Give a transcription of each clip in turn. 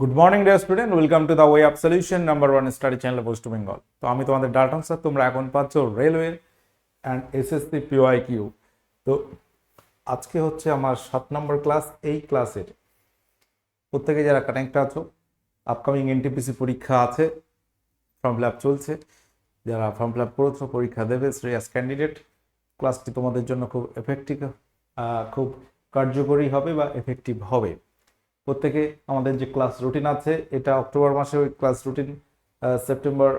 Good morning dear student welcome to the way of solution number one study channel West Bengal তো আমি তোমাদের Dalton sir, তোমরা এখন পাচ্ছ railway and SSC PY Q তো আজকে হচ্ছে আমার সাত নম্বর ক্লাস এই ক্লাসের প্রত্যেকে যারা কানেক্ট আছো আপকামিং এনটিপিসি পরীক্ষা আছে ফর্ম ফিল আপ চলছে। যারা ফর্ম ফিল আপ করেছ, পরীক্ষা দেবে, শ্রেয়াস ক্যান্ডিডেট ক্লাসটি তোমাদের জন্য খুব এফেক্টিভ খুব কার্যকরী হবে বা এফেক্টিভ হবে। প্রত্যেকে আমাদের যে ক্লাস রুটিন আছে, এটা অক্টোবর মাসে ওই ক্লাস রুটিন সেপ্টেম্বর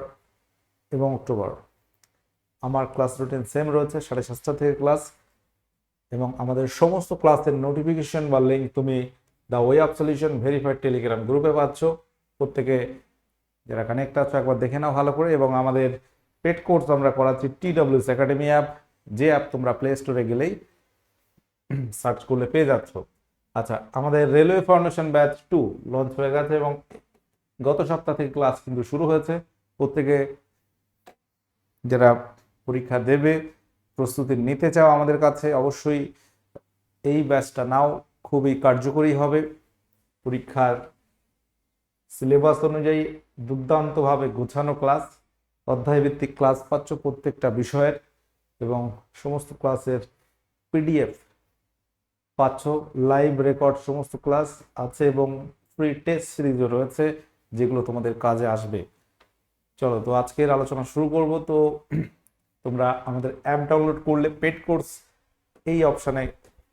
এবং অক্টোবর আমার ক্লাস রুটিন সেম রয়েছে, সাড়ে সাতটা থেকে ক্লাস এবং আমাদের সমস্ত ক্লাসের নোটিফিকেশন বা লিঙ্ক তুমি the way of solution verified Telegram গ্রুপে পাচ্ছ। প্রত্যেকে যারা কানেক্ট আছো, একবার দেখে নাও ভালো করে। এবং আমাদের পেড কোর্স আমরা করাচ্ছি টি ডাব্লিউএস একাডেমি অ্যাপ যে অ্যাপ তোমরা প্লে স্টোরে গেলেই সার্চ করলে পেয়ে যাচ্ছ। আচ্ছা আমাদের railway foundation batch two launch হয়ে গেছে এবং গত সপ্তাহ থেকে ক্লাস কিন্তু শুরু হয়েছে। প্রত্যেকে যারা পরীক্ষা দেবে, প্রস্তুতি নিতে চাও আমাদের কাছে, অবশ্যই এই ব্যাচটা নাও, খুবই কার্যকরী হবে। পরীক্ষার সিলেবাস অনুযায়ী দুর্দান্তভাবে গোছানো ক্লাস, অধ্যায়ভিত্তিক ক্লাস পাচ্ছ প্রত্যেকটা বিষয়ের এবং সমস্ত ক্লাসের পিডিএফ পাচ্ছ লাইভ রেকর্ড সমস্ত ক্লাস আছে এবং ফ্রি টেস্ট সিরিজও রয়েছে, যেগুলো তোমাদের কাজে আসবে। চলো, তো আজকের আলোচনা শুরু করব। তো তোমরা আমাদের অ্যাপ ডাউনলোড করলে পেড কোর্স এই অপশানে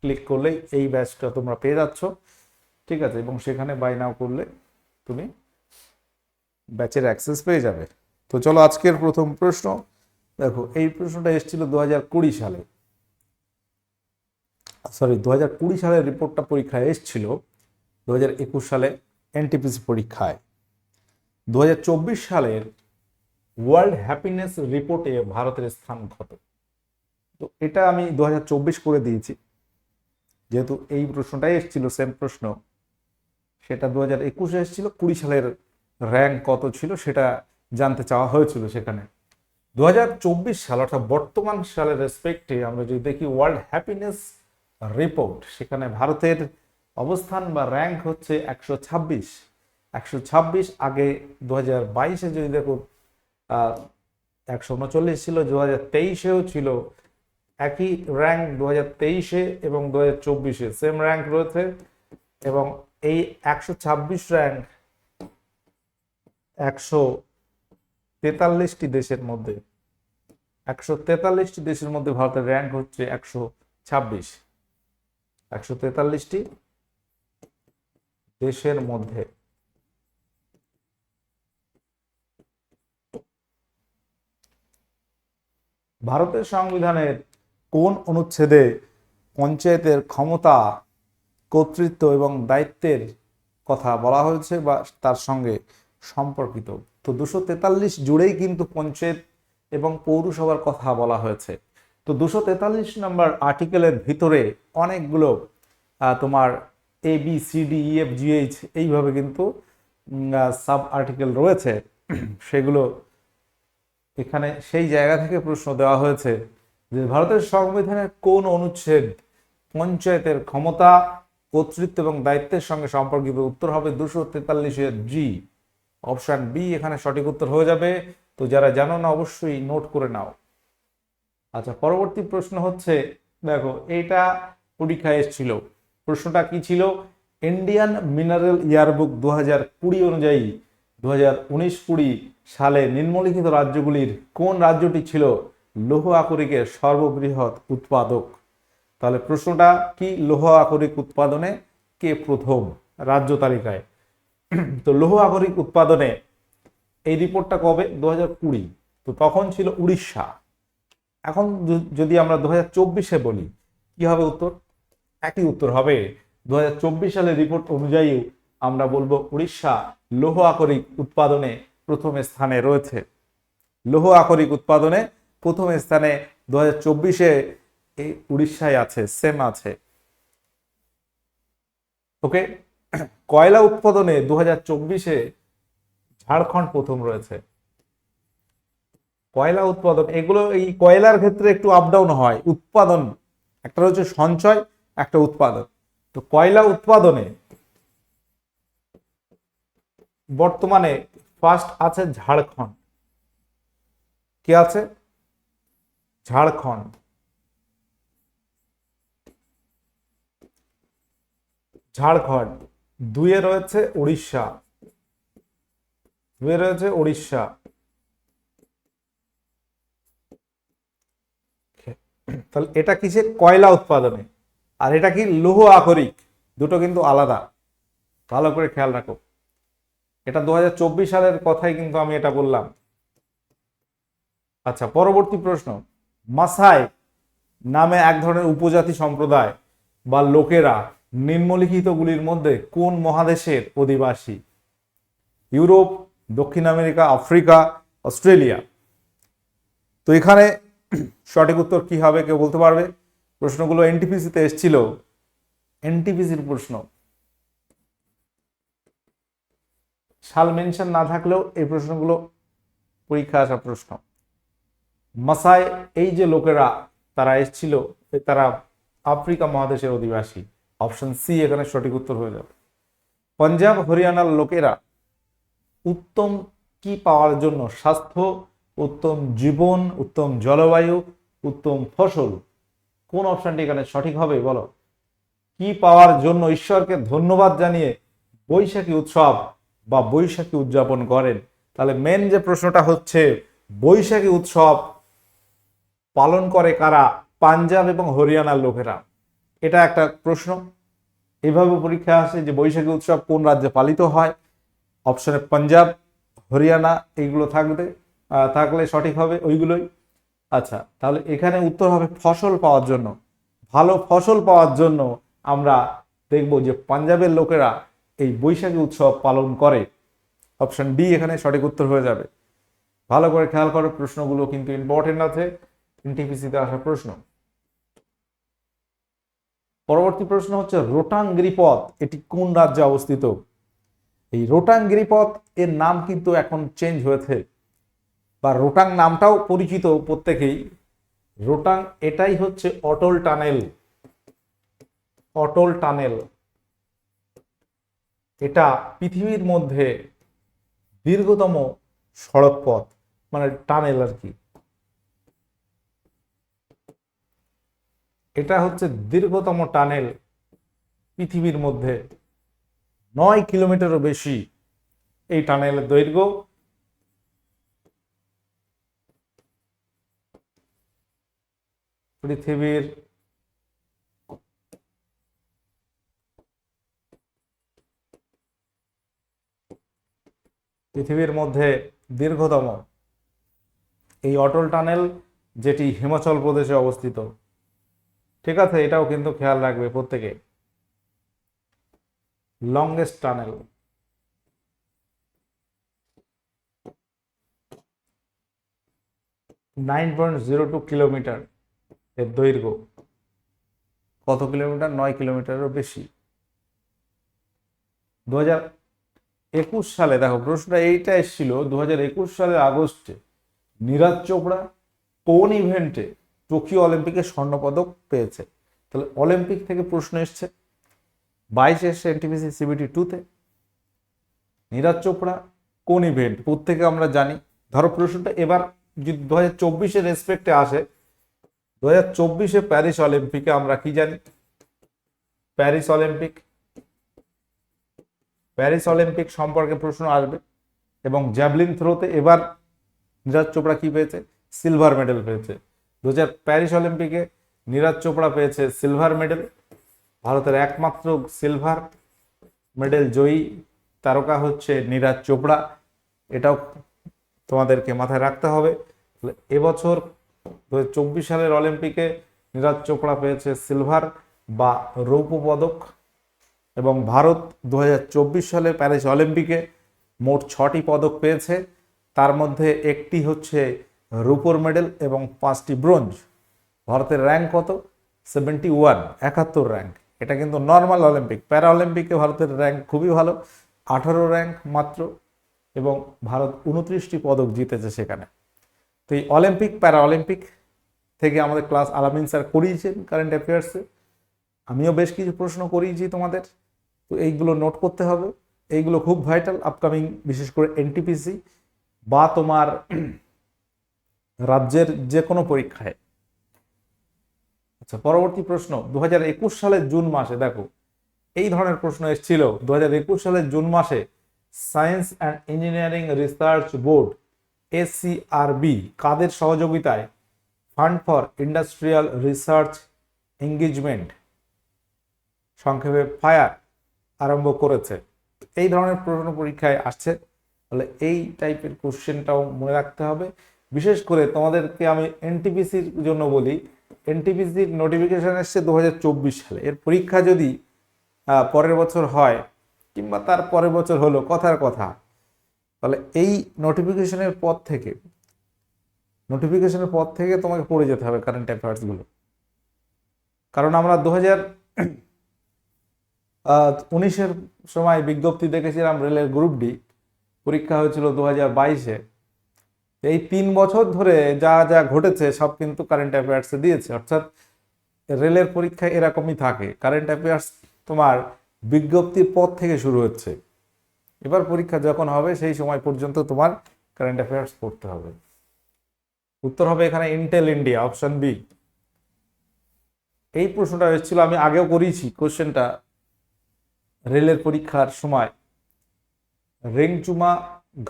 ক্লিক করলেই এই ব্যাচটা তোমরা পেয়ে যাচ্ছ। ঠিক আছে, এবং সেখানে বাই নাও করলে তুমি ব্যাচের অ্যাক্সেস পেয়ে যাবে। তো চলো, আজকের প্রথম প্রশ্ন। দেখো, এই প্রশ্নটা এসেছিল দু হাজার কুড়ি সালে। সরি দু কুড়ি সালের রিপোর্টটা পরীক্ষায় এসেছিল দু একুশ সালে এনটিপিসি পরীক্ষায়। দু চব্বিশ সালের ওয়ার্ল্ড হ্যাপিনেস রিপোর্টে ভারতের স্থান কত? তো এটা আমি দু চব্বিশ করে দিয়েছি। যেহেতু এই প্রশ্নটাই এসেছিল সেম প্রশ্ন। সেটা দু হাজার একুশে এসেছিল, কুড়ি সালের র্যাঙ্ক কত ছিল সেটা জানতে চাওয়া হয়েছিল সেখানে। দু হাজার চব্বিশ সাল অর্থাৎ বর্তমান সালের রেসপেক্টে আমরা যদি দেখি ওয়ার্ল্ড হ্যাপিনেস রিপোর্ট সেখানে ভারতের অবস্থান বা র্যাঙ্ক হচ্ছে একশো ছাব্বিশ। একশো ছাব্বিশ আগে দু হাজার বাইশে যদি দেখো একশো উনচল্লিশ ছিল দু হাজার তেইশেও ছিল। একই র্যাঙ্ক দু হাজার তেইশে এবং দু হাজার চব্বিশে সেম র্যাঙ্ক রয়েছে। এবং এই একশো ছাব্বিশ র্যাঙ্ক একশো তেতাল্লিশটি দেশের মধ্যে, একশো তেতাল্লিশটি দেশের মধ্যে ভারতের র্যাঙ্ক হচ্ছে একশো ছাব্বিশ। একশো তেতাল্লিশটি দেশের মধ্যে। ভারতের সংবিধানের কোন অনুচ্ছেদে পঞ্চায়েতের ক্ষমতা, কর্তৃত্ব এবং দায়িত্বের কথা বলা হয়েছে বা তার সঙ্গে সম্পর্কিত? তো দুশো তেতাল্লিশ জুড়েই কিন্তু পঞ্চায়েত এবং পৌরসভার কথা বলা হয়েছে। তো দুশো তেতাল্লিশ নম্বর আর্টিকেলের ভিতরে অনেকগুলো তোমার A B C D E F GH এইভাবে কিন্তু সাব আর্টিকেল রয়েছে। সেগুলো এখানে সেই জায়গা থেকে প্রশ্ন দেওয়া হয়েছে যে ভারতের সংবিধানের কোন অনুচ্ছেদ পঞ্চায়েতের ক্ষমতা, কর্তৃত্ব এবং দায়িত্বের সঙ্গে সম্পর্কিত উত্তর হবে দুশো তেতাল্লিশের জি অপশান বি এখানে সঠিক উত্তর হয়ে যাবে। তো যারা জানো না, অবশ্যই নোট করে নাও। আচ্ছা পরবর্তী প্রশ্ন হচ্ছে, দেখো, এটা পরীক্ষায় এসেছিল। প্রশ্নটা কি ছিল? ইন্ডিয়ান মিনারেল ইয়ারবুক দু হাজার কুড়ি অনুযায়ী দু হাজার উনিশ কুড়ি সালে নিম্নলিখিত রাজ্যগুলির কোন রাজ্যটি ছিল লৌহ আকরিকের সর্ববৃহৎ উৎপাদক? তাহলে প্রশ্নটা কি লৌহ আকরিক উৎপাদনে কে প্রথম? রাজ্য তালিকায়। তো লৌহ আকরিক উৎপাদনে এই রিপোর্টটা কবে? দু হাজার কুড়ি। তো তখন ছিল উড়িষ্যা। এখন যদি আমরা দু হাজার চব্বিশে বলি, কি হবে উত্তর? একই উত্তর হবে। দু হাজার চব্বিশ সালের রিপোর্ট অনুযায়ী আমরা বলব উড়িষ্যা লৌহ আকরিক উৎপাদনে প্রথম স্থানে রয়েছে। লৌহ আকরিক উৎপাদনে প্রথম স্থানে দু হাজার চব্বিশে এই উড়িষ্যায় আছে সেম আছে। ওকে কয়লা উৎপাদনে দু হাজার চব্বিশে ঝাড়খণ্ড প্রথম রয়েছে। কয়লা উৎপাদন, এগুলো এই কয়লার ক্ষেত্রে একটু আপ ডাউন হয়। উৎপাদন, একটা হচ্ছে সঞ্চয়, একটা উৎপাদন। তো কয়লা উৎপাদনে বর্তমানে ফার্স্ট আছে ঝাড়খণ্ড। কে আছে? ঝাড়খণ্ড। ঝাড়খণ্ড। দুয়ে রয়েছে উড়িষ্যা দুয়ে রয়েছে উড়িষ্যা তাহলে এটা কিসের? কয়লা উৎপাদনে। আর এটা কি লৌহ আকরিক? দুটো কিন্তু আলাদা। ভালো করে খেয়াল রাখো। এটা দুহাজার চব্বিশ সালের কথাই কিন্তু আমি এটা বললাম। আচ্ছা পরবর্তী প্রশ্ন। মাসাই নামে এক ধরনের উপজাতি সম্প্রদায় বা লোকেরা নিম্নলিখিতগুলির মধ্যে কোন মহাদেশের অধিবাসী? ইউরোপ, দক্ষিণ আমেরিকা, আফ্রিকা, অস্ট্রেলিয়া। তো এখানে সঠিক উত্তর কি হবে কেউ বলতে পারবে? প্রশ্নগুলো এনটিপিসিতে এসেছিল। এনটিপিসির প্রশ্ন। সাল মেনশন না থাকলেও এই প্রশ্নগুলো পরীক্ষা আসা প্রশ্ন। মাসায় এই যে লোকেরা তারা এসেছিল তারা আফ্রিকা মহাদেশের অধিবাসী। অপশন সি এখানে সঠিক উত্তর হয়ে যাবে। পাঞ্জাব, হরিয়ানার লোকেরা উত্তম কি পাওয়ার জন্য স্বাস্থ্য উত্তম জীবন, উত্তম জলবায়ু, উত্তম ফসল। কোন অপশনটি এখানে সঠিক হবে, বলো। কি পাওয়ার জন্য ঈশ্বরকে ধন্যবাদ জানিয়ে বৈশাখী উৎসব বা বৈশাখী উদযাপন করেন? তাহলে মেন যে প্রশ্নটা হচ্ছে, বৈশাখী উৎসব পালন করে কারা? পাঞ্জাব এবং হরিয়ানার লোকেরা। এটা একটা প্রশ্ন। এভাবে পরীক্ষা আসে যে বৈশাখী উৎসব কোন রাজ্যে পালিত হয়? অপশনে পাঞ্জাব, হরিয়ানা, এইগুলো থাকবে। থাকলে সঠিক হবে ওইগুলোই। আচ্ছা তাহলে এখানে উত্তর হবে ফসল পাওয়ার জন্য। ভালো ফসল পাওয়ার জন্য আমরা দেখব যে পাঞ্জাবের লোকেরা এই বৈশাখী উৎসব পালন করে। অপশন ডি এখানে সঠিক উত্তর হয়ে যাবে। ভালো করে খেয়াল করো, প্রশ্নগুলো কিন্তু ইম্পর্টেন্ট আছে। এনটিপিসিতে আসা প্রশ্ন। পরবর্তী প্রশ্ন হচ্ছে রোটাং গিরিপথ এটি কোন রাজ্যে অবস্থিত? এই রোটাং গিরিপথ এর নাম কিন্তু এখন চেঞ্জ হয়েছে। বা রোটাং নামটাও পরিচিত প্রত্যেকেই। রোটাং এটাই হচ্ছে অটল টানেল। অটল টানেল। এটা পৃথিবীর মধ্যে দীর্ঘতম সড়ক পথ মানে টানেল আর কি। এটা হচ্ছে দীর্ঘতম টানেল পৃথিবীর মধ্যে। নয় কিলোমিটারও বেশি এই টানেলের দৈর্ঘ্য। পৃথিবীর পৃথিবীর মধ্যে দীর্ঘতম এই অটল টানেল যেটি হিমাচল প্রদেশে অবস্থিত। ঠিক আছে, এটাও কিন্তু খেয়াল রাখবে প্রত্যেকে। Longest tunnel. Nine point zero two kilometre. এর দৈর্ঘ্য কত কিলোমিটার? নয় কিলোমিটারেরও বেশি। দু একুশ সালে, দেখো প্রশ্নটা এইটা এসেছিল দু একুশ সালের আগস্টে নীরাজ চোপড়া কোন ইভেন্টে টোকিও অলিম্পিকে স্বর্ণপদক পেয়েছে? তাহলে অলিম্পিক থেকে প্রশ্ন এসছে, বাইশ এসছে এনটিপিসি সিবিটি টুতে নীরাজ চোপড়া কোন ইভেন্ট? প্রত্যেকে আমরা জানি? ধরো প্রশ্নটা এবার যদি দু হাজার চব্বিশের রেসপেক্টে আসে দু হাজার চব্বিশে প্যারিস অলিম্পিকে আমরা কি জানি? Paris Olympic. প্যারিস অলিম্পিক সম্পর্কে প্রশ্ন আসবে। এবং জ্যাভলিন থ্রোতে এবার নীরাজ চোপড়া কি পেয়েছে? সিলভার মেডেল পেয়েছে। দু হাজার প্যারিস অলিম্পিকে নীরাজ চোপড়া পেয়েছে সিলভার মেডেল। ভারতের একমাত্র সিলভার মেডেল জয়ী তারকা হচ্ছে নীরাজ চোপড়া। এটাও তোমাদেরকে মাথায় রাখতে হবে। এবছর দু হাজার চব্বিশ সালের অলিম্পিকে নীরাজ চোপড়া পেয়েছে সিলভার বা রৌপ্য পদক এবং ভারত দু হাজার চব্বিশ সালে প্যারিস অলিম্পিকে মোট ছটি পদক পেয়েছে। তার মধ্যে একটি হচ্ছে রূপোর মেডেল এবং পাঁচটি ব্রোঞ্জ। ভারতের র্যাঙ্ক কত? সেভেন্টি ওয়ান, একাত্তর র্যাঙ্ক। এটা কিন্তু নর্মাল অলিম্পিক। প্যারা অলিম্পিকে ভারতের র্যাঙ্ক খুবই ভালো। আঠারো র্যাঙ্ক মাত্র এবং ভারত উনত্রিশটি পদক জিতেছে সেখানে। তো এই অলিম্পিক প্যারা অলিম্পিক থেকে আমাদের ক্লাস আলামিন স্যার করিয়েছেন কারেন্ট অ্যাফেয়ার্সে আমিও বেশ কিছু প্রশ্ন করিয়েছি তোমাদের, তো এইগুলো নোট করতে হবে। এইগুলো খুব ভাইটাল আপকামিং বিশেষ করে এনটিপিসি বা তোমার রাজ্যের যে কোনো পরীক্ষায়। আচ্ছা পরবর্তী প্রশ্ন দু হাজার একুশ সালের জুন মাসে, দেখো, এই ধরনের প্রশ্ন এসেছিল। দু সালের জুন মাসে science and engineering research board SCRB কাদের সহযোগিতায়? Fund for industrial research engagement. সংক্ষেপে ফায়ার আরম্ভ করেছে। এই ধরনের প্রশ্ন পরীক্ষায় আসছে। তাহলে এই টাইপের কোশ্চেনটাও মনে রাখতে হবে। বিশেষ করে তোমাদেরকে আমি এনটিপিসির জন্য বলি এনটিপিসির নোটিফিকেশন এসছে দু হাজার চব্বিশ সালে। এর পরীক্ষা যদি পরের বছর হয়, কিংবা তার পরের বছর হলো, কথার কথা তাহলে এই নোটিফিকেশনের পর থেকে নোটিফিকেশনের পর থেকে তোমাকে পড়ে যেতে হবে কারেন্ট অ্যাফেয়ার্সগুলো কারণ আমরা দু হাজার উনিশের সময় বিজ্ঞপ্তি দেখেছিলাম রেলের গ্রুপ ডি পরীক্ষা হয়েছিল দু হাজার বাইশে। এই তিন বছর ধরে যা যা ঘটেছে সব কিন্তু কারেন্ট অ্যাফেয়ার্সে দিয়েছে। অর্থাৎ রেলের পরীক্ষা এরকমই থাকে। কারেন্ট অ্যাফেয়ার্স তোমার বিজ্ঞপ্তির পর থেকে শুরু হচ্ছে। এবার পরীক্ষা যখন হবে, সেই সময় পর্যন্ত তোমার কারেন্ট অ্যাফেয়ার্স পড়তে হবে। উত্তর হবে এখানে ইন্টেল ইন্ডিয়া অপশন বি এই প্রশ্নটা এসেছিল, আমি আগেও করিয়েছি কোশ্চেনটা রেলের পরীক্ষার সময় রেংচুমা,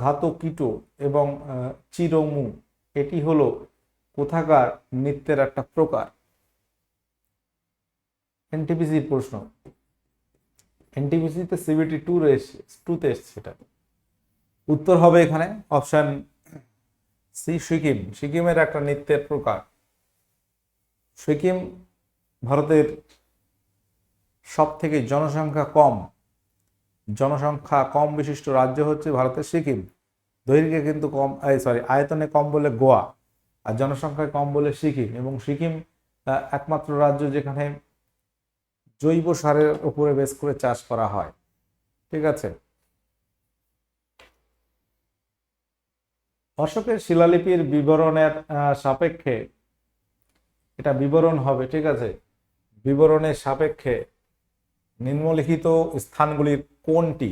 ঘাতকিটো এবং চিরমু, এটি হলো কোথাকার নৃত্যের একটা প্রকার। এনটিপিসির প্রশ্ন। এনটিপিসিতে সিবিটি টু টুতে এসছে সেটা। উত্তর হবে এখানে অপশন সি সিকিম। সিকিমের একটা নৃত্যের প্রকার। সিকিম ভারতের সব থেকে জনসংখ্যা কম। জনসংখ্যা কম বিশিষ্ট রাজ্য হচ্ছে ভারতের সিকিম। দৈর্ঘ্যে কিন্তু কম সরি আয়তনে কম বলে গোয়া। আর জনসংখ্যায় কম বলে সিকিম। এবং সিকিম একমাত্র রাজ্য যেখানে জৈব সারের উপরে বেস করে চাষ করা হয়। ঠিক আছে? অশোকের শিলালিপির বিবরণের সাপেক্ষে এটা বিবরণ হবে, ঠিক আছে? বিবরণের সাপেক্ষে নিম্নলিখিত স্থানগুলির কোনটি?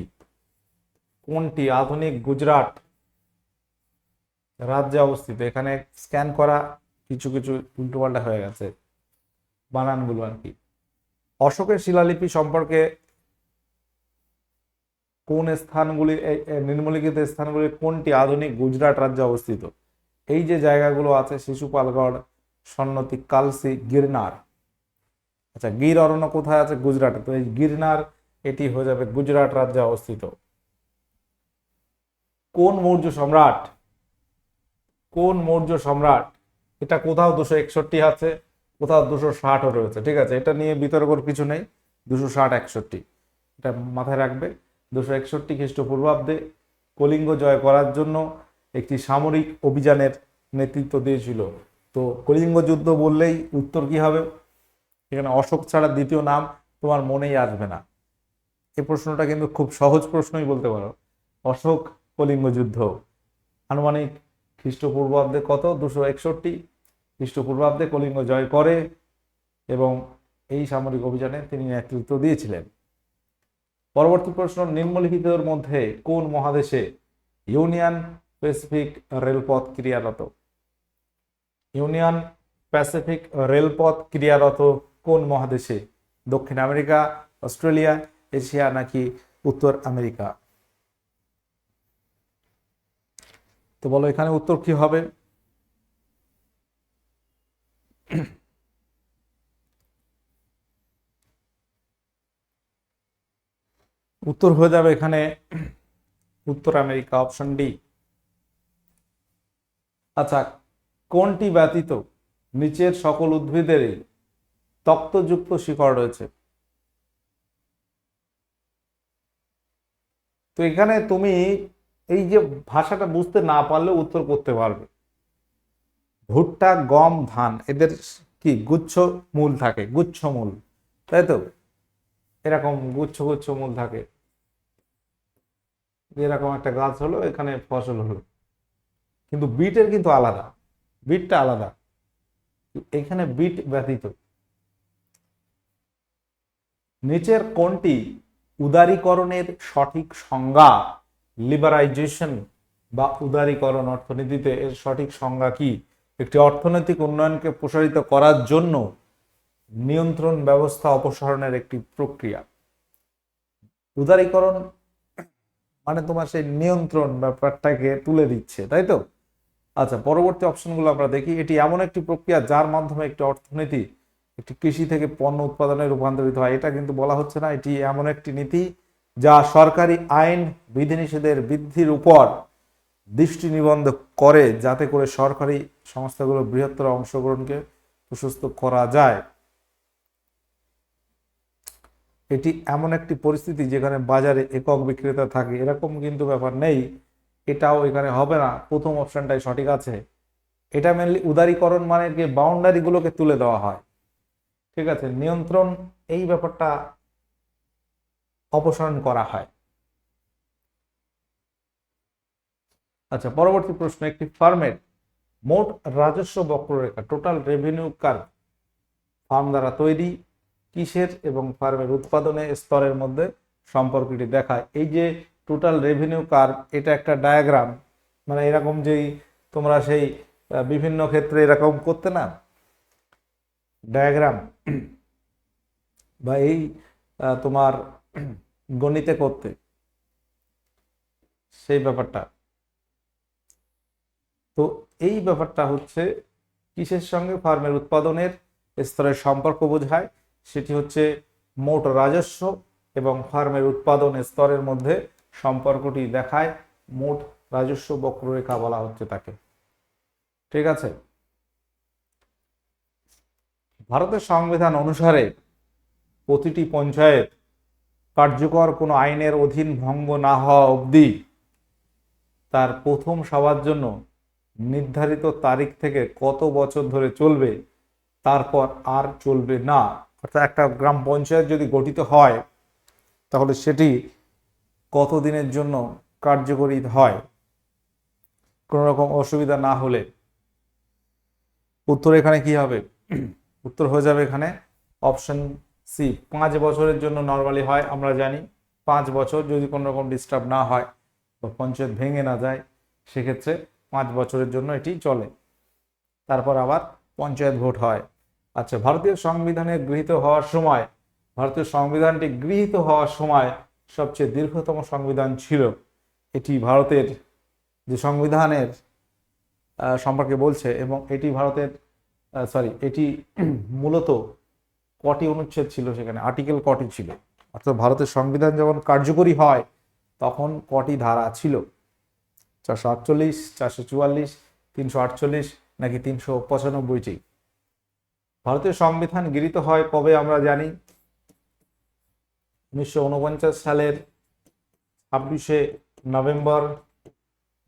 কোনটি? আধুনিক গুজরাট রাজ্যে অবস্থিত। এখানে স্ক্যান করা কিছু কিছু উল্টোপাল্টা হয়ে গেছে। বানানগুলো আর কি। অশোকের শিলালিপি সম্পর্কে কোন স্থানগুলি নিম্নলিখিত স্থানগুলির কোনটি আধুনিক গুজরাট রাজ্যে অবস্থিত? এই যে জায়গাগুলো আছে, শিশুপালগড়, সন্নতি, কালসি, গিরনার। আচ্ছা গির অরণ্য কোথায় আছে? গুজরাটে। তো এই গিরনার, এটি হয়ে যাবে গুজরাট রাজ্যে অবস্থিত। কোন মৌর্য সম্রাট? কোন মৌর্য সম্রাট? এটা কোথাও দুশো একষট্টি আছে। কোথাও দুশো ষাটও রয়েছে, ঠিক আছে? এটা নিয়ে বিতর্কর কিছু নেই। দুশো ষাট, একষট্টি। এটা মাথায় রাখবে। দুশো একষট্টি খ্রিস্টপূর্বাব্দে কলিঙ্গ জয় করার জন্য একটি সামরিক অভিযানের নেতৃত্ব দিয়েছিল। তো কলিঙ্গ যুদ্ধ বললেই উত্তর কি হবে? এখানে অশোক ছাড়া দ্বিতীয় নাম তোমার মনেই আসবে না। এই প্রশ্নটা কিন্তু খুব সহজ প্রশ্নই বলতে পারো। অশোক কলিঙ্গ যুদ্ধ। আনুমানিক খ্রিস্টপূর্বাব্দে কত? দুশো একষট্টি। খ্রিস্টপূর্বাব্দে কলিঙ্গ জয় করে এবং এই সামরিক অভিযানে তিনি নেতৃত্ব দিয়েছিলেন। পরবর্তী প্রশ্ন নিম্নলিখিতর মধ্যে কোন মহাদেশে ইউনিয়ন প্যাসিফিক রেলপথ ক্রিয়ারত? ইউনিয়ন প্যাসিফিক রেলপথ ক্রিয়ারত কোন মহাদেশে? দক্ষিণ আমেরিকা, অস্ট্রেলিয়া, এশিয়া নাকি উত্তর আমেরিকা? তো বলো এখানে উত্তর কি হবে? উত্তর হয়ে যাবে এখানে উত্তর আমেরিকা অপশন ডি আচ্ছা কোনটি ব্যতীত নিচের সকল উদ্ভিদেরই তক্তযুক্ত শিকড় রয়েছে? তো এখানে তুমি এই যে ভাষাটা বুঝতে না পারলে উত্তর করতে পারবে। ভুট্টা, গম, ধান, এদের কি গুচ্ছ মূল থাকে, গুচ্ছ মূল, তাই তো? এরকম গুচ্ছ গুচ্ছ মূল থাকে। এরকম একটা গাছ হলো, এখানে ফসল হলো। কিন্তু বিটের কিন্তু আলাদা, বিটটা আলাদা। এখানে বিট ব্যতীত। নিচের কোনটি উদারীকরণের সঠিক সংজ্ঞা? লিবারাইজেশন বা উদারীকরণ অর্থনীতিতে এর সঠিক সংজ্ঞা কি? একটি অর্থনৈতিক উন্নয়নকে প্রসারিত করার জন্য নিয়ন্ত্রণ ব্যবস্থা অপসারণের একটি প্রক্রিয়া। উদারীকরণ মানে তোমার সেই নিয়ন্ত্রণ ব্যাপারটাকে তুলে দিচ্ছে, তাই তো? আচ্ছা পরবর্তী অপশনগুলো আমরা দেখি। এটি এমন একটি প্রক্রিয়া যার মাধ্যমে একটি অর্থনীতি একটি কৃষি থেকে পণ্য উৎপাদনে রূপান্তরিত হয়। এটা কিন্তু বলা হচ্ছে না। এটি এমন একটি নীতি যা সরকারি আইন, বিধিনিষেধের বৃদ্ধির উপর দৃষ্টি নিবন্ধ করে যাতে করে সরকারি সংস্থাগুলো বৃহত্তর অংশগ্রহণকে প্রশস্ত করা যায়। এটি এমন একটি পরিস্থিতি যেখানে বাজারে একক বিক্রেতা থাকে, এরকম কিন্তু ব্যাপার নেই। এটাও এখানে হবে না, প্রথম অপশনটাই সঠিক আছে। এটা মেনলি উদারীকরণ মানে যে বাউন্ডারিগুলোকে তুলে দেওয়া হয়। ঠিক আছে, নিয়ন্ত্রণ এই ব্যাপারটা অপসারণ করা হয়। আচ্ছা পরবর্তী প্রশ্ন, একটি ফার্মের মোট রাজস্ব বক্ররেখা টোটাল রেভিনিউ কার্ভ ফার্ম দ্বারা তৈরি, কিসের এবং ফার্মের উৎপাদনে স্তরের মধ্যে সম্পর্কটি দেখায়। এই যে টোটাল রেভিনিউ কার্ভ এটা একটা ডায়াগ্রাম মানে এরকম যেই তোমরা সেই বিভিন্ন ক্ষেত্রে এরকম করতে না? ডায়াগ্রাম বা এই তোমার গণিতে করতে। সেই ব্যাপারটা। তো এই ব্যাপারটা হচ্ছে কিসের সঙ্গে? ফার্মের উৎপাদনের স্তরের সম্পর্ক বোঝায়। সেটি হচ্ছে মোট রাজস্ব এবং ফার্মের উৎপাদন স্তরের মধ্যে সম্পর্কটি দেখায়। মোট রাজস্ব বক্ররেখা বলা হচ্ছে তাকে। ঠিক আছে? ভারতের সংবিধান অনুসারে প্রতিটি পঞ্চায়েত কার্যকর কোনো আইনের অধীন ভঙ্গ না হওয়া অবধি তার প্রথম সভার জন্য নির্ধারিত তারিখ থেকে কত বছর ধরে চলবে, তারপর আর চলবে না। অর্থাৎ একটা গ্রাম পঞ্চায়েত যদি গঠিত হয়, তাহলে সেটি কত দিনের জন্য কার্যকরী হয়? কোনো রকম অসুবিধা না হলে। উত্তর এখানে কি হবে? উত্তর হয়ে যাবে এখানে অপশন সি পাঁচ বছরের জন্য নর্মালি হয়, আমরা জানি। পাঁচ বছর যদি কোনো রকম ডিস্টার্ব না হয় বা পঞ্চায়েত ভেঙে না যায়, সেক্ষেত্রে পাঁচ বছরের জন্য এটি চলে। তারপর আবার পঞ্চায়েত ভোট হয়। আচ্ছা ভারতীয় সংবিধানে গৃহীত হওয়ার সময়, ভারতীয় সংবিধানটি গৃহীত হওয়ার সময় সবচেয়ে দীর্ঘতম সংবিধান ছিল। এটি ভারতের যে সংবিধানের সম্পর্কে বলছে এবং এটি ভারতের সরি এটি মূলত কটি অনুচ্ছেদ ছিল সেখানে? আর্টিকেল কটি ছিল? অর্থাৎ ভারতের সংবিধান যখন কার্যকরী হয়, তখন কটি ধারা ছিল? চারশো আটচল্লিশ চারশো চুয়াল্লিশ তিনশো আটচল্লিশ নাকি তিনশো পঁচানব্বইটি? ভারতীয় সংবিধান গৃহীত হয় কবে আমরা জানি? উনিশশো উনপঞ্চাশ সালের ছাব্বিশে নভেম্বর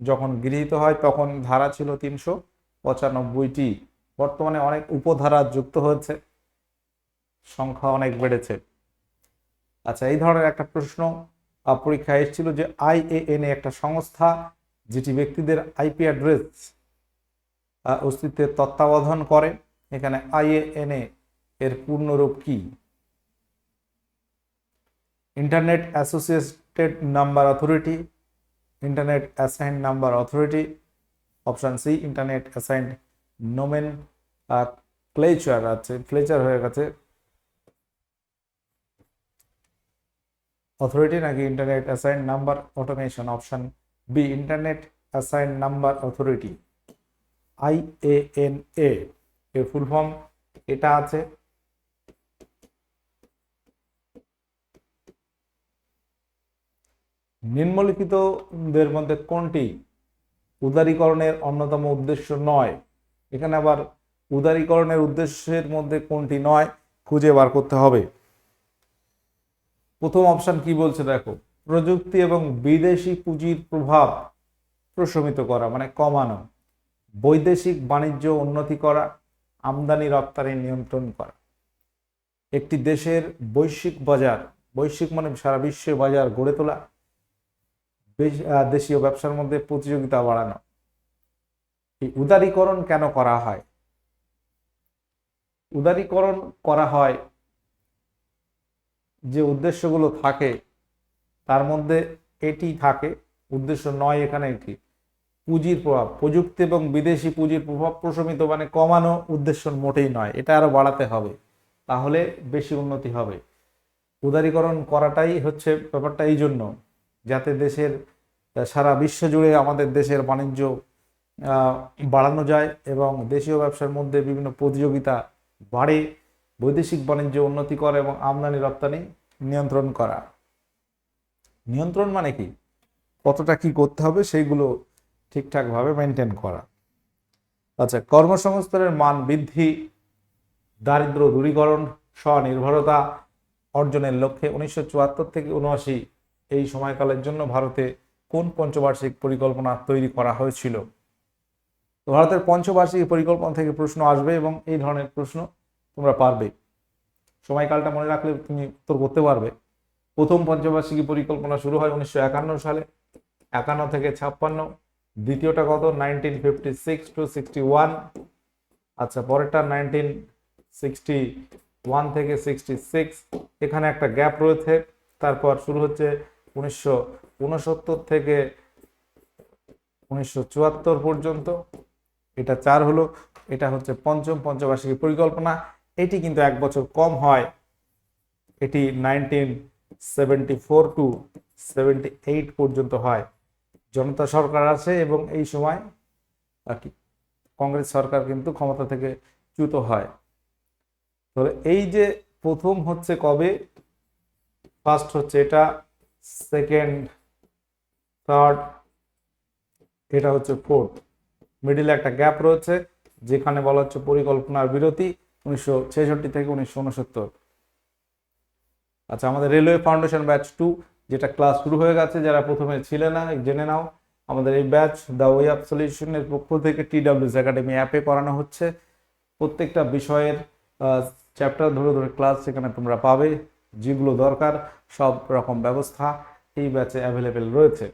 যখন গৃহীত হয় তখন ধারা ছিল তিনশো পঁচানব্বইটি। বর্তমানে অনেক উপধারা যুক্ত হয়েছে। সংখ্যা অনেক বেড়েছে। আচ্ছা এই ধরনের একটা প্রশ্ন আহ, পরীক্ষায় এসেছিল যে আইএএন একটা সংস্থা যেটি ব্যক্তিদের আইপি অ্যাড্রেস অস্তিত্বের তত্ত্বাবধান করে। এখানে আইএএনএ এর পূর্ণরূপ কি? Internet associated number authority, internet assign number authority, option C, internet assign nomenclature আছে ক্লেচার হয়ে গেছে। অথরিটি নাকি internet assign number automation option? B internet assign number authority IANA এর ফুল ফর্ম এটা আছে। নিম্নলিখিতদের মধ্যে কোনটি উদারীকরণের অন্যতম উদ্দেশ্য নয়? এখানে আবার উদারীকরণের উদ্দেশ্যের মধ্যে কোনটি নয় খুঁজে বার করতে হবে। প্রথম অপশান কি বলছে দেখো? প্রযুক্তি এবং বিদেশি পুঁজির প্রভাব প্রশমিত করা মানে কমানো, বৈদেশিক বাণিজ্য উন্নতি করা, আমদানি রপ্তানি নিয়ন্ত্রণ করা। একটি দেশের বৈশ্বিক বাজার, বৈশ্বিক মানে সারা বিশ্বের বাজার গড়ে তোলা দেশীয় ব্যবসার মধ্যে প্রতিযোগিতা বাড়ানো। এই উদারীকরণ কেন করা হয়? উদারীকরণ করা হয় যে উদ্দেশ্যগুলো থাকে তার মধ্যে এটি থাকে। উদ্দেশ্য নয় এখানে এটি। পুঁজির প্রভাব। প্রযুক্তি এবং বিদেশি পুঁজির প্রভাব প্রশমিত মানে কমানো উদ্দেশ্য মোটেই নয়। এটা আরও বাড়াতে হবে। তাহলে বেশি উন্নতি হবে। উদারীকরণ করাটাই হচ্ছে ব্যাপারটা এই জন্য যাতে দেশের সারা বিশ্ব জুড়ে আমাদের দেশের বাণিজ্য বাড়ানো যায় এবং দেশীয় ব্যবসার মধ্যে বিভিন্ন প্রতিযোগিতা বাড়ে, বৈদেশিক বাণিজ্য উন্নতি করা এবং আমদানি রপ্তানি নিয়ন্ত্রণ করা। নিয়ন্ত্রণ মানে কি? কতটা কি করতে হবে সেইগুলো ঠিকঠাকভাবে মেনটেন করা। আচ্ছা কর্মসংস্থানের মান বৃদ্ধি, দারিদ্র দূরীকরণ, স্বনির্ভরতা অর্জনের লক্ষ্যে উনিশশো চুয়াত্তর থেকে উনআশি এই সময়কালের জন্য ভারতে কোন পঞ্চবার্ষিক পরিকল্পনা তৈরি করা হয়েছিল? ভারতের পঞ্চবার্ষিক পরিকল্পনা থেকে প্রশ্ন আসবে এবং এই ধরনের প্রশ্ন তোমরা পারবে। সময়কালটা মনে রাখলে তুমি উত্তর করতে পারবে। প্রথম পঞ্চবার্ষিকী পরিকল্পনা শুরু হয় উনিশশো একান্ন সালে। একান্ন থেকে ছাপ্পান্ন। দ্বিতীয়টা কত? Nineteen fifty six to sixty one আচ্ছা পরেরটা নাইনটিন সিক্সটি ওয়ান থেকে সিক্সটি সিক্স এখানে একটা গ্যাপ রয়েছে। তারপর শুরু হচ্ছে উনিশশো উনসত্তর থেকে উনিশশো চুয়াত্তর পর্যন্ত। এটা চার হলো। এটা হচ্ছে পঞ্চম পঞ্চবার্ষিকী পরিকল্পনা। এটি কিন্তু এক বছর কম হয়। এটি nineteen seventy four to seventy eight পর্যন্ত হয়। জনতা সরকার আছে এবং এই সময় আর কি, কংগ্রেস সরকার কিন্তু ক্ষমতা থেকে চ্যুত হয়। তবে এই যে প্রথম হচ্ছে কবে? ফার্স্ট হচ্ছে এটা সেকেন্ড থার্ড এটা হচ্ছে ফোর্থ মিডিলে একটা গ্যাপ রয়েছে, যেখানে বলা হচ্ছে পরিকল্পনার বিরতি উনিশশো ছেষট্টি থেকে উনিশশো উনসত্তর। আচ্ছা আমাদের রেলওয়ে ফাউন্ডেশন ব্যাচ টু, যেটা ক্লাস শুরু হয়ে গেছে, যারা প্রথমে ছিলে না, জেনে নাও, আমাদের এই ব্যাচ, দ্য ওয়ে অফ সলিউশনের পক্ষ থেকে টিডাব্লিউস একাডেমি অ্যাপে করানো হচ্ছে। প্রত্যেকটা বিষয়ের চ্যাপ্টার ধরে ধরে ক্লাস সেখানে তোমরা পাবে, যেগুলো দরকার, সব রকম ব্যবস্থা এই ব্যাচে অ্যাভেলেবেল রয়েছে।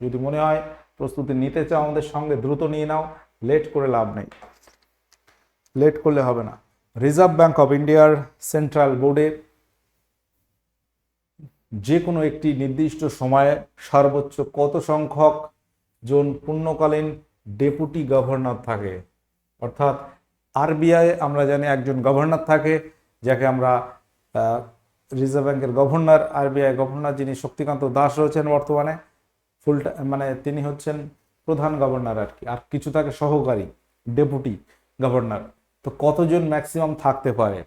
যদি মনে হয় প্রস্তুতি নিতে চাও আমাদের সঙ্গে, দ্রুত নিয়ে নাও লেট করে লাভ নেই। লেট করলে হবে না। রিজার্ভ ব্যাংক অফ ইন্ডিয়ার সেন্ট্রাল বোর্ডে যে কোনো একটি নির্দিষ্ট সময়ে সর্বোচ্চ কত সংখ্যক জন পূর্ণকালীন ডেপুটি গভর্নর থাকে? অর্থাৎ আরবিআই আমরা জানি একজন গভর্নর থাকে, যাকে আমরা রিজার্ভ ব্যাংকের গভর্নর, আরবিআই গভর্নর যিনি শক্তিকান্ত দাস রয়েছেন বর্তমানে, ফুল মানে তিনি হচ্ছেন প্রধান গভর্নর আর কি, আর কিছু থাকে সহকারী ডেপুটি গভর্নর। তো কতজন ম্যাক্সিমাম থাকতে পারে?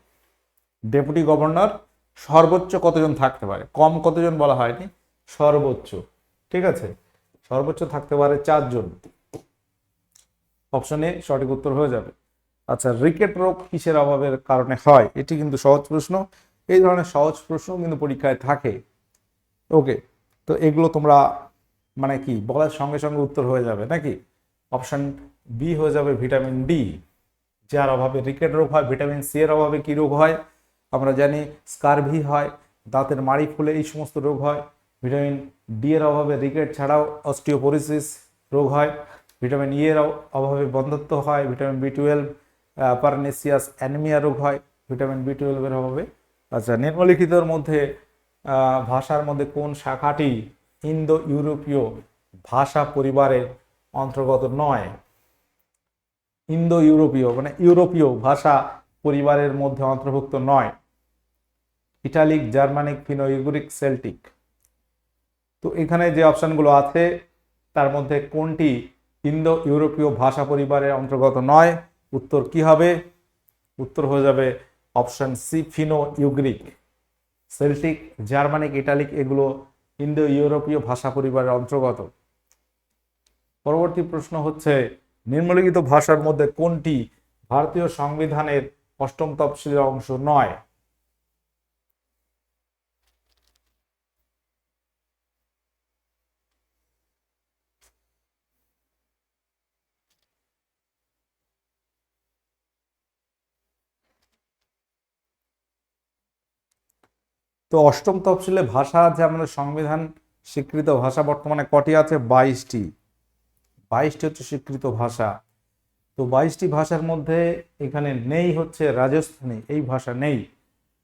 ডেপুটি গভর্নর সর্বোচ্চ কতজন থাকতে পারে? কম কতজন বলা হয়নি? সর্বোচ্চ। ঠিক আছে? সর্বোচ্চ থাকতে পারে চারজন। অপশনে সঠিক উত্তর হয়ে যাবে। আচ্ছা রিকেট রোগ কিসের অভাবের কারণে হয়? এটি কিন্তু সহজ প্রশ্ন। এই ধরনের সহজ প্রশ্ন কিন্তু পরীক্ষায় থাকে। ওকে তো এগুলো তোমরা মানে কি, বলার সঙ্গে সঙ্গে উত্তর হয়ে যাবে নাকি? অপশন বি হয়ে যাবে ভিটামিন ডি। যার অভাবে রিকেট রোগ হয়, ভিটামিন সি এর অভাবে কি রোগ হয়? আমরা জানি স্কারভি হয়, দাঁতের মাড়ি ফুলে এই সমস্ত রোগ হয়। ভিটামিন ডি এর অভাবে রিকেট ছাড়াও অস্টিওপোরিসিস রোগ হয়। ভিটামিন ই এর অভাবে বন্ধত্ব হয়। Vitamin B twelve pernicious anaemia রোগ হয়। ভিটামিন বি টুয়েলভের অভাবে। আচ্ছা নিম্নলিখিতর মধ্যে ভাষার মধ্যে কোন শাখাটি ইন্দো ইউরোপীয় ভাষা পরিবারের অন্তর্গত নয়? ইন্দো ইউরোপীয় মানে ইউরোপীয় ভাষা পরিবারের মধ্যে অন্তর্ভুক্ত নয়। Italic, Germanic Finno Ugric Celtic. তো এখানে যে অপশনগুলো আছে, তার মধ্যে কোনটি ইন্দো ইউরোপীয় ভাষা পরিবারের অন্তর্গত নয়, উত্তর কি হবে? উত্তর হয়ে যাবে option C Finno Ugric Celtic, Germanic, Italic, এগুলো ইন্দো ইউরোপীয় ভাষা পরিবারের অন্তর্গত। পরবর্তী প্রশ্ন হচ্ছে, নিম্নলিখিত ভাষার মধ্যে কোনটি ভারতীয় সংবিধানের অষ্টম তফসিলের অংশ নয়? তো অষ্টম তফসিলে ভাষা আছে আমাদের সংবিধান স্বীকৃত ভাষা বর্তমানে কটি আছে? বাইশটি। বাইশটি হচ্ছে স্বীকৃত ভাষা। তো বাইশটি ভাষার মধ্যে এখানে নেই হচ্ছে রাজস্থানী, এই ভাষা নেই।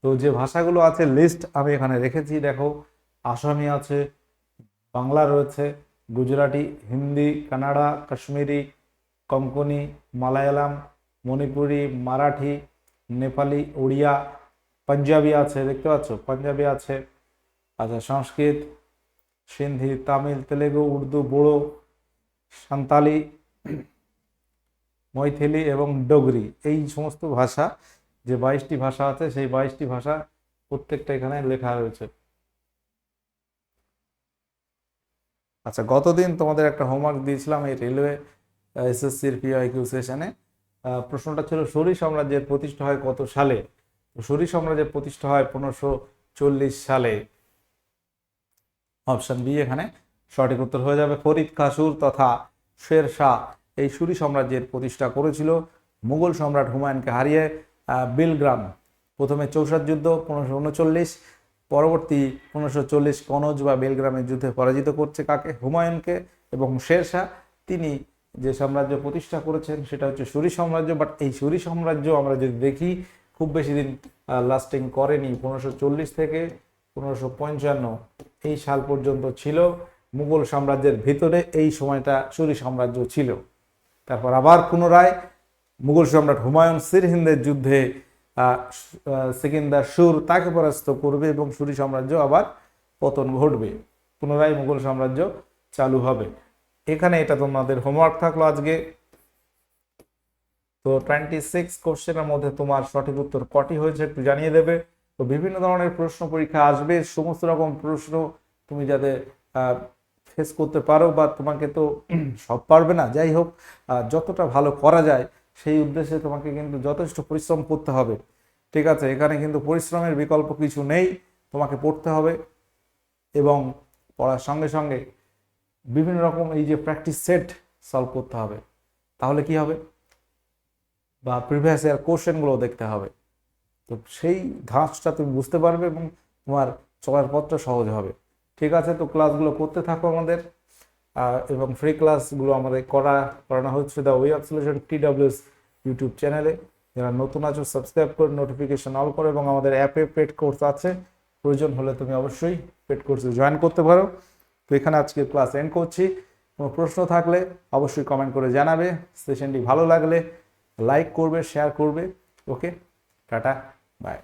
তো যে ভাষাগুলো আছে লিস্ট আমি এখানে রেখেছি, দেখো। আসামি আছে, বাংলা রয়েছে, গুজরাটি, হিন্দি, কানাডা, কাশ্মীরি, কঙ্কনি, মালায়ালাম, মণিপুরি, মারাঠি, নেপালি, ওড়িয়া পাঞ্জাবি আছে, দেখতে পাচ্ছ? পাঞ্জাবি আছে আচ্ছা সংস্কৃত, সিন্ধি, তামিল, তেলেগু, উর্দু, বোড়ো সান্তালি মৈথিলি এবং ডোগরি। এই সমস্ত ভাষা, যে বাইশটি ভাষা আছে, সেই বাইশটি ভাষা প্রত্যেকটা এখানে লেখা রয়েছে। আচ্ছা গতদিন তোমাদের একটা হোমওয়ার্ক দিয়েছিলাম এই রেলওয়ে এসএসসির পিআইকিউ সেশনে প্রশ্নটা ছিল সরি সাম্রাজ্যের প্রতিষ্ঠা হয় কত সালে? সরি সাম্রাজ্যের প্রতিষ্ঠা হয় পনেরোশো চল্লিশ সালে। অপশন বি এখানে সঠিক উত্তর হয়ে যাবে। ফরিদ খাসুর তথা শের শাহ এই সুরি সাম্রাজ্যের প্রতিষ্ঠা করেছিল। মুঘল সম্রাট হুমায়ুনকে হারিয়ে বিলগ্রাম প্রথমে চৌসাদ যুদ্ধ পনেরোশো উনচল্লিশ, পরবর্তী পনেরোশো চল্লিশ কনজ বা বেলগ্রামের যুদ্ধে পরাজিত করছে কাকে? হুমায়ুনকে এবং শের শাহ তিনি যে সাম্রাজ্য প্রতিষ্ঠা করেছেন সেটা হচ্ছে সুরি সাম্রাজ্য বাট এই সুরি সাম্রাজ্য আমরা যদি দেখি খুব বেশি দিন লাস্টিং করেনি। পনেরোশো চল্লিশ থেকে পনেরোশো এই সাল পর্যন্ত ছিল। মুঘল সাম্রাজ্যের ভিতরে এই সময়টা সুরি সাম্রাজ্য ছিল। তারপর আবার পুনরায় মুঘল সম্রাট হুমায়ুন সিরহিন্দের যুদ্ধে সিকিন্দার সুর তাকে পরাস্ত করবে এবং সুরি সাম্রাজ্য আবার পতন ঘটবে। পুনরায় মুঘল সাম্রাজ্য চালু হবে। এখানে এটা তোমাদের হোমওয়ার্ক থাকল আজকে। তো টোয়েন্টি সিক্স কোশ্চেনের মধ্যে তোমার সঠিক উত্তর কটি হয়েছে একটু জানিয়ে দেবে। তো বিভিন্ন ধরনের প্রশ্ন পরীক্ষা আসবে, সমস্ত রকম প্রশ্ন তুমি যাতে ফেস করতে পারো বা তোমাকে তো সব পারবে না। যাই হোক যতটা ভালো করা যায়, সেই উদ্দেশ্যে তোমাকে কিন্তু যথেষ্ট পরিশ্রম করতে হবে। ঠিক আছে, এখানে কিন্তু পরিশ্রমের বিকল্প কিছু নেই, তোমাকে পড়তে হবে এবং পড়ার সঙ্গে সঙ্গে বিভিন্ন রকম এই যে প্র্যাকটিস সেট সলভ করতে হবে। তাহলে কি হবে? বা প্রিভিয়াস ইয়ার কোশ্চেনগুলো দেখতে হবে। তো সেই ধাঁচটা তুমি বুঝতে পারবে এবং তোমার চলার পথটা সহজ হবে। ঠিক আছে, তো ক্লাসগুলো করতে থাকো আমাদের। এবং ফ্রি ক্লাসগুলো আমাদের করা, করানো হচ্ছে the way of solution TWS YouTube চ্যানেলে যারা নতুন আছো সাবস্ক্রাইব করে নোটিফিকেশন অল করো এবং আমাদের অ্যাপে পেড কোর্স আছে। প্রয়োজন হলে তুমি অবশ্যই পেড কোর্সে জয়েন করতে পারো। তো এখানে আজকে ক্লাস এন্ড করছি। কোনো প্রশ্ন থাকলে অবশ্যই কমেন্ট করে জানাবে। সেশনটি ভালো লাগলে লাইক করবে শেয়ার করবে ওকে টাটা বাই